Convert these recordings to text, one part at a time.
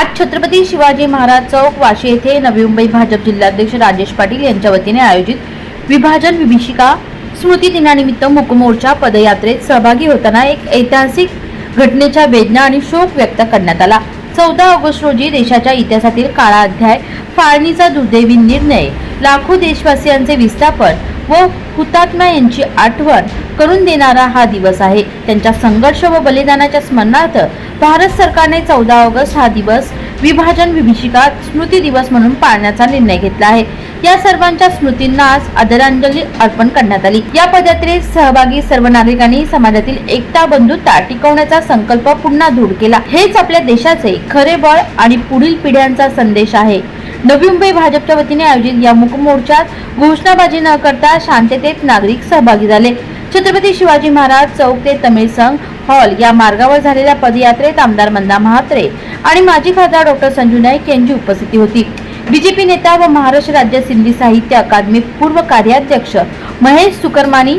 आज छत्रपती शिवाजी महाराज चौक वाशी येथे नवी मुंबई भाजप जिल्हाध्यक्ष राजेश पाटील यांच्या वतीने आयोजित विभाजन विभीषिका स्मृती दिनानिमित्त मुकमोर्चा पदयात्रेत सहभागी होताना एक ऐतिहासिक घटनेच्या वेदना आणि शोक व्यक्त करण्यात आला. चौदा ऑगस्ट रोजी देशाच्या इतिहासातील काळा अध्याय फाळणीचा दुर्दैवी निर्णय लाखो देशवासियांचे विस्थापन व हुतात्मा यांची आठवण करून देणारा हा दिवस आहे. त्यांच्या संघर्ष व बलिदानाच्या स्मरणार्थ भारत सरकारने चौदा ऑगस्ट हा दिवस विभाजन विभीषिका स्मृती दिवस म्हणून पाळण्याचा निर्णय घेतला आहे. या सर्वांच्या स्मृतींना आज आदरांजली अर्पण करण्यात आली. या पदयात्रेत सहभागी सर्व नागरिकांनी समाजातील एकता बंधुता टिकवण्याचा संकल्प पुन्हा दृढ केला. हेच आपल्या देशाचे खरे बळ आणि पुढील पिढ्यांचा संदेश आहे. नवी मुंबई भाजपच्या वतीने आयोजित या मुकमोर्चात घोषणाबाजी न करता शांततेत नागरिक सहभागी झाले. छत्रपती शिवाजी महाराज चौक ते तमिळ संघ हॉल या मार्गावर झालेल्या पदयात्रेत आमदार मंदा महात्रे आणि माजी खासदार डॉक्टर संजू नाईक यांची उपस्थिती होती. बीजेपी नेता व महाराष्ट्र राज्य सिंधी साहित्य अकादमी पूर्व कार्याध्यक्ष महेश सुकरमानी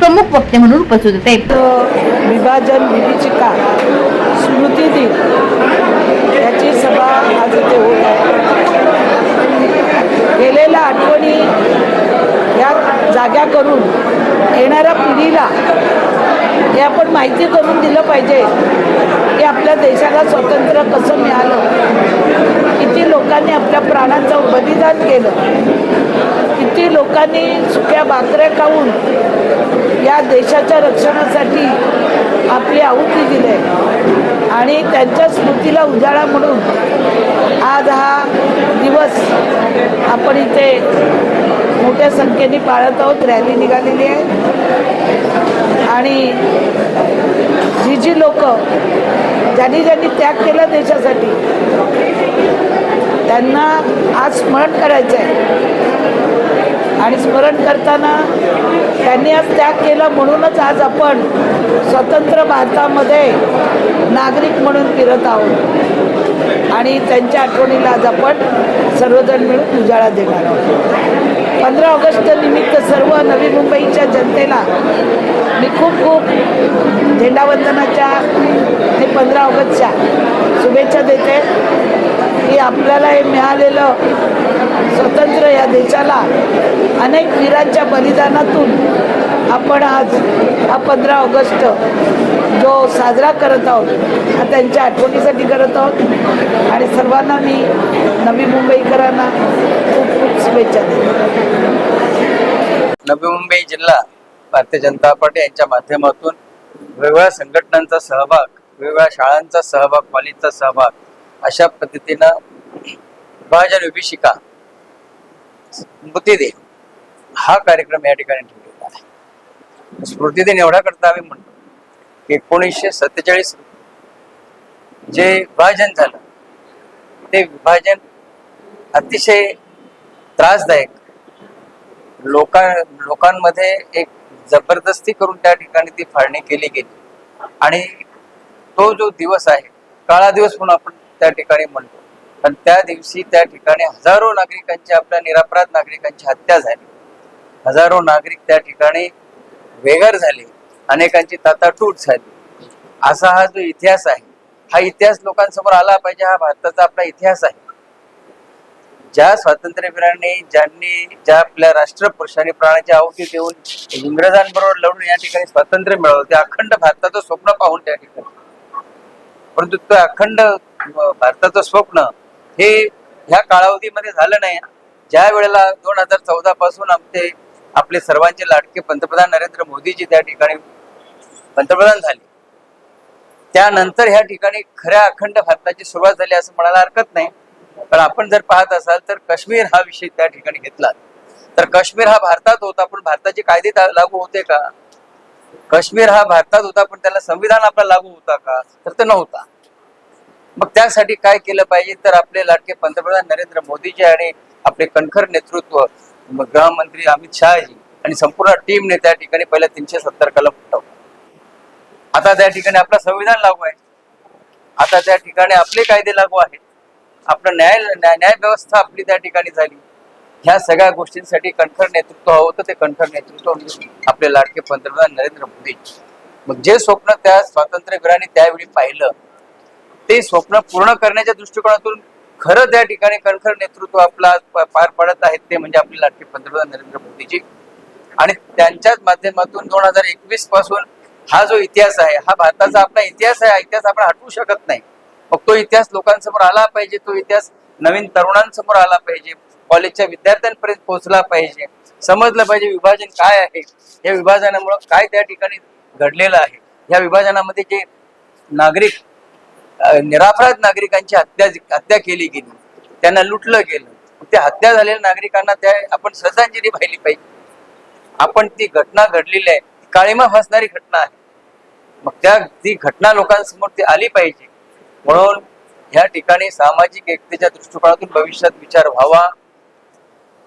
प्रमुख वक्ते म्हणून उपस्थित होते. विभाजन विभीषिका स्मृती दिन. याची सभा आज होत आहे. गेलेल्या आठवणी या जाग्या करून येणाऱ्या पिढीला हे आपण माहिती करून दिलं पाहिजे की आपल्या देशाला स्वातंत्र्य कसं मिळालं. किती लोकांनी आपल्या प्राणाचं बलिदान केलं. किती लोकांनी सुक्या भाकऱ्या खाऊन या देशाच्या रक्षणासाठी आपली आहुती दिली आहे. आणि त्यांच्या स्मृतीला उजाळा म्हणून आज हा दिवस आपण इथे मोठ्या संख्येने पाळत आहोत. रॅली निघालेली आहे. आणि जी जी लोक ज्यांनी ज्यांनी त्याग केला देशासाठी त्यांना आज स्मरण करायचं आहे आणि स्मरण करताना त्यांनी आज त्याग केला म्हणूनच आज आपण स्वतंत्र भारतामध्ये नागरिक म्हणून फिरत आहोत. आणि त्यांच्या आठवणीला आज आपण सर्वजण मिळून उजाळा देणार आहोत. पंधरा ऑगस्ट निमित्त सर्व नवी मुंबईच्या जनतेला मी खूप खूप झेंडावंदनाच्या ते पंधरा ऑगस्टच्या शुभेच्छा देते की आपल्याला हे मिळालेलं स्वतंत्र या देशाला अनेक वीरांच्या बलिदानातून आपण आज हा पंधरा ऑगस्ट जो साजरा करत आहोत हा त्यांच्या आठवणीसाठी करत आहोत. आणि सर्वांना मी नवी मुंबईकरांना खूप खूप शुभेच्छा देते. नवी मुंबई जिल्हा भारतीय जनता पार्टी यांच्या माध्यमातून वेगवेगळ्या संघटनांचा सहभाग वेगवेगळ्या शाळांचा सहभाग कॉलेजचा सहभाग अशा पद्धतीनं विभाजन विभीषिका स्मृती हा कार्यक्रम या ठिकाणी ठेवलेला आहे. स्मृतीदिन एवढा करता आम्ही म्हणतो की एकोणीसशे सत्तेचाळीस जे विभाजन झालं ते विभाजन अतिशय त्रासदायक. लोका लोकांमध्ये एक जबरदस्ती करून त्या ठिकाणी ती फाळणी केली गेली. आणि तो जो दिवस आहे काळा दिवस म्हणून आपण त्या ठिकाणी म्हणतो. पण त्या दिवशी त्या ठिकाणी हजारो नागरिकांची आपल्या निरापराध नागरिकांची हत्या झाली. हजारो नागरिक त्या ठिकाणी वेगर झाले. अनेकांची ताताटूट झाली. असा हा जो इतिहास आहे हा इतिहास लोकांसमोर आला पाहिजे हा भारताचा आपला इतिहास आहे. ज्या स्वातंत्र्यवीरांनी ज्यांनी ज्या आपल्या राष्ट्रपुरुषांनी प्राणाची आहुती देऊन इंग्रजांबरोबर लढून या ठिकाणी स्वातंत्र्य मिळवलं ते अखंड भारताचं स्वप्न पाहून त्या ठिकाणी. परंतु ते अखंड भारताचं स्वप्न हे ह्या कालावधीमध्ये झालं नाही. ज्या वेळेला दोन हजार चौदा पासून आमचे आपले सर्वांचे लाडके पंतप्रधान नरेंद्र मोदीजी त्या ठिकाणी पंतप्रधान झाले. त्यानंतर ह्या ठिकाणी खऱ्या अखंड भारताची सुरुवात झाली असं म्हणायला हरकत नाही. पण आपण जर पाहत असाल तर काश्मीर हा विषय त्या ठिकाणी घेतला. तर काश्मीर हा भारतात होता पण भारताचे कायदे लागू होते का? काश्मीर हा भारतात होता पण त्याला संविधान आपला लागू होता का? तर तो नव्हता. मग त्यासाठी काय केलं पाहिजे? तर आपले लाडके पंतप्रधान नरेंद्र मोदीजी आणि आपले कणखर नेतृत्व गृहमंत्री अमित शहाजी आणि संपूर्ण टीमने त्या ठिकाणी पहिल्या तीनशे सत्तर कलम फुटवलं. आता त्या ठिकाणी आपलं संविधान लागू आहे. आता त्या ठिकाणी आपले कायदे लागू आहेत. आपलं न्याय न्याय व्यवस्था आपली त्या ठिकाणी झाली. ह्या सगळ्या गोष्टींसाठी कणखर नेतृत्व हवं होतं ते कणखर नेतृत्व आपले लाडके पंतप्रधान नरेंद्र मोदी मग जे स्वप्न त्या स्वातंत्र्यवीरांनी त्यावेळी पाहिलं ते स्वप्न पूर्ण करण्याच्या दृष्टिकोनातून खरं त्या ठिकाणी कणखर नेतृत्व आपला पार पडत आहेत ते म्हणजे आपले लाडके पंतप्रधान नरेंद्र मोदीजी. आणि त्यांच्याच माध्यमातून दोन हजार एकवीसपासून हा जो इतिहास आहे हा भारताचा आपला इतिहास आहे इतिहास आपण हटवू शकत नाही. मग तो इतिहास लोकांसमोर आला पाहिजे तो इतिहास नवीन तरुणांसमोर आला पाहिजे कॉलेजच्या विद्यार्थ्यांपर्यंत पोहोचला पाहिजे. समजलं पाहिजे विभाजन काय आहे या विभाजनामुळे काय त्या ठिकाणी घडलेलं आहे. या विभाजनामध्ये जे नागरिक निरापराध नागरिकांची हत्या हत्या केली गेली त्यांना लुटलं गेलं. त्या हत्या झालेल्या नागरिकांना त्या आपण श्रद्धांजली पाहिली पाहिजे. आपण ती घटना घडलेली आहे ती काळीमा फासणारी घटना आहे. मग त्या ती घटना लोकांसमोर ती आली पाहिजे. म्हणून या ठिकाणी सामाजिक एकतेच्या दृष्टिकोनातून भविष्यात विचार व्हावा.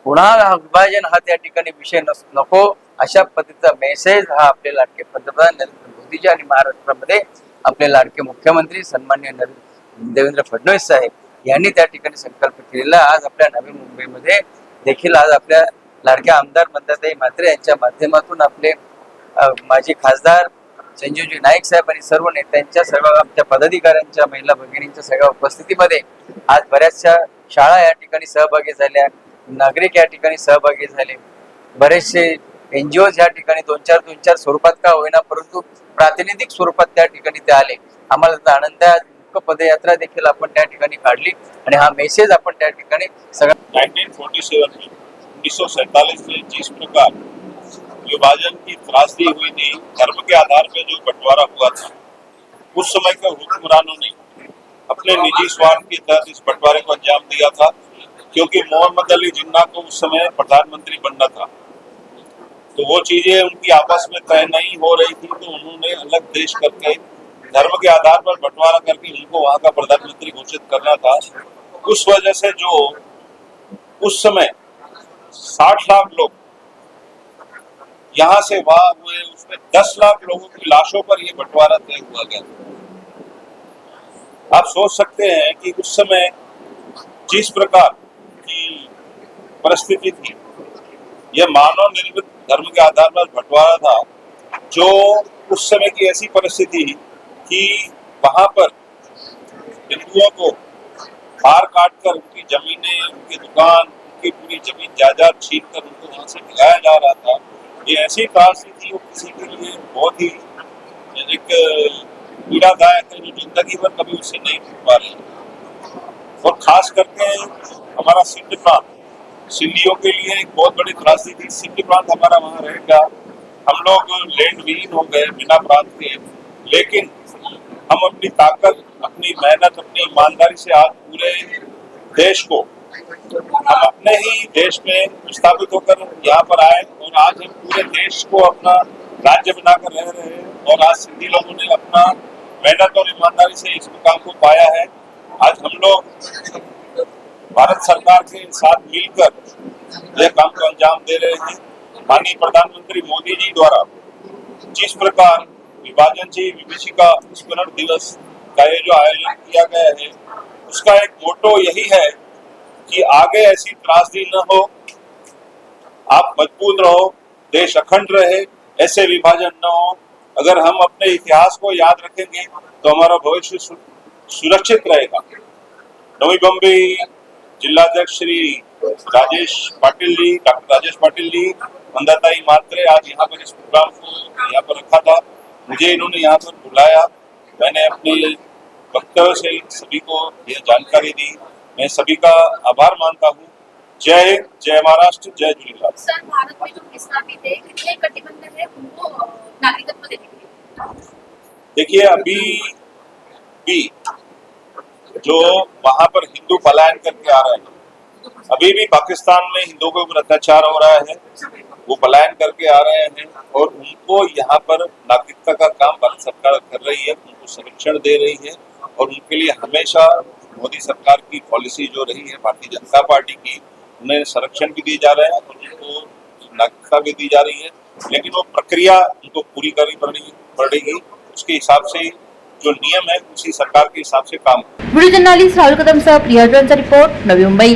पुन्हा हा विभाजन हा त्या ठिकाणी विषय नस नको. अशा पद्धतीचा मेसेज हा आपल्याला पंतप्रधान नरेंद्र मोदीजी आणि महाराष्ट्रामध्ये आपले लाडके मुख्यमंत्री सन्मान्य नरेंद्र देवेंद्र फडणवीस साहेब यांनी त्या ठिकाणी संकल्प केलेला. आज आपल्या नवी मुंबईमध्ये देखील आज आपल्या लाडक्या आमदार मंदाताई म्हात्रे यांच्या माध्यमातून आपले माजी खासदार संजीवजी नाईक साहेब आणि सर्व नेत्यांच्या सर्व आमच्या पदाधिकाऱ्यांच्या महिला भगिनींच्या सगळ्या उपस्थितीमध्ये आज बऱ्याचशा शाळा या ठिकाणी सहभागी झाल्या. नागरिक या ठिकाणी सहभागी झाले. बरेचसे एनजीओ ठिकाणी दोन चार दोन चार स्वरूपात का होईना, परंतु प्रातिनिधिक आम्हाला त्याचा आनंद पदयात्रा देखील आपण त्या हा मेसेज आपण त्या ठिकाणी सगळ्या 1947 में उन्नीस में जिस प्रकार विभाजन की त्रासदी हुई थी, धर्म के आधार पर जो बंटवारा हुआ था, उस समय के हुक्मरानों ने अपने निजी स्वार्थ के तहत इस बंटवारे को अंजाम दिया था, क्योंकि मोहम्मद अली जिन्ना को उस समय प्रधानमंत्री बनना था। तो वो चीज़ें उनकी आपस में तय नहीं हो रही थी तो उन्होंने अलग देश करके, धर्म के आधार पर बंटवारा करके उनको वहाँ का प्रधानमंत्री घोषित करना था। उस वजह से जो उस समय साठ लाख लोग यहाँ से वहाँ हुए, उसमें दस लाख लोगों की लाशों पर यह बंटवारा तय हुआ गया। आप सोच सकते हैं कि उस समय जिस प्रकार की परिस्थिति थी यह मानव निर्मित धर्म के आधार पर बंटवारा था, जो उस समय की ऐसी परिस्थिति कि वहाँ पर हिंदुओं को बाहर काट कर उनकी जमीनें, उनकी दुकान, उनकी पूरी ज़मीन जायदाद छीन कर उनको वहाँ से भगाया जा रहा था। ये ऐसी त्रासदी थी वो किसी के लिए बहुत ही एक पीड़ादायक है, जो ज़िंदगी भर कभी उससे नहीं पा रहे। और खास करके हमारा सिंध प्रांत सिंधियों के लिए एक बहुत बड़ी त्रासदी थी। सिंध प्रांत हमारा वहाँ रहेगा। हम लोग लैंड विहीन हो गए बिना प्रांत के। लेकिन हम अपनी ताकत, अपनी मेहनत, अपनी ईमानदारी से आज पूरे देश को, हम अपने ही देश में स्थापित होकर यहाँ पर आए और आज हम पूरे देश को अपना राज्य बनाकर रह रहे हैं और आज सिंधी लोगों ने अपना मेहनत और ईमानदारी से इस मुकाम को पाया है। आज हम लोग भारत सरकार के साथ मिलकर यह काम को अंजाम दे रहे हैं। माननीय प्रधानमंत्री मोदी जी द्वारा जिस प्रकार विभाजन से विभीषिका स्मरण दिवस का जो आयोजन किया गया है, उसका एक मोटो यही है कि आगे ऐसी त्रासदी न हो, आप मज़बूत रहो, देश अखंड रहे, ऐसे विभाजन न हो। अगर हम अपने इतिहास को याद रखेंगे तो हमारा भविष्य सुरक्षित रहेगा। नवी बम्बई जिलाध्यक्ष श्री राजेश पाटिल जी डॉक्टर राजेश पाटिल जी मंदाताई मात्रे आज यहाँ पर इस प्रोग्राम को यहाँ पर रखा था। मुझे इन्होंने यहाँ पर बुलाया। मैंने अपने वक्तव्य से सभी को यह जानकारी दी। मैं सभी का आभार मानता हूँ। जय हिंद जय महाराष्ट्र जय झूलेलाल। सर भारत में जो है कितने कटिबंध है उनको नागरिकत्व देने के लिए? देखिए अभी भी जो वहाँ पर हिंदू पलायन करके आ रहे हैं। अभी भी पाकिस्तान में हिंदुओं के ऊपर अत्याचार हो रहा है, वो पलायन करके आ रहे हैं और उनको यहाँ पर नागरिकता का काम भारत सरकार कर रही है, उनको संरक्षण दे रही है और उनके लिए हमेशा मोदी सरकार की पॉलिसी जो रही है, भारतीय जनता पार्टी की, उन्हें संरक्षण भी दिए जा रहे हैं और उनको नागरिकता भी दी जा रही है, लेकिन वो प्रक्रिया उनको पूरी करनी पड़ेगी उसके हिसाब से जो नियम है उसी सरकार के हिसाब से काम व्हिडिओ जर्नलिस्ट राहुल कदम सह प्रिया रिपोर्ट नवी मुंबई।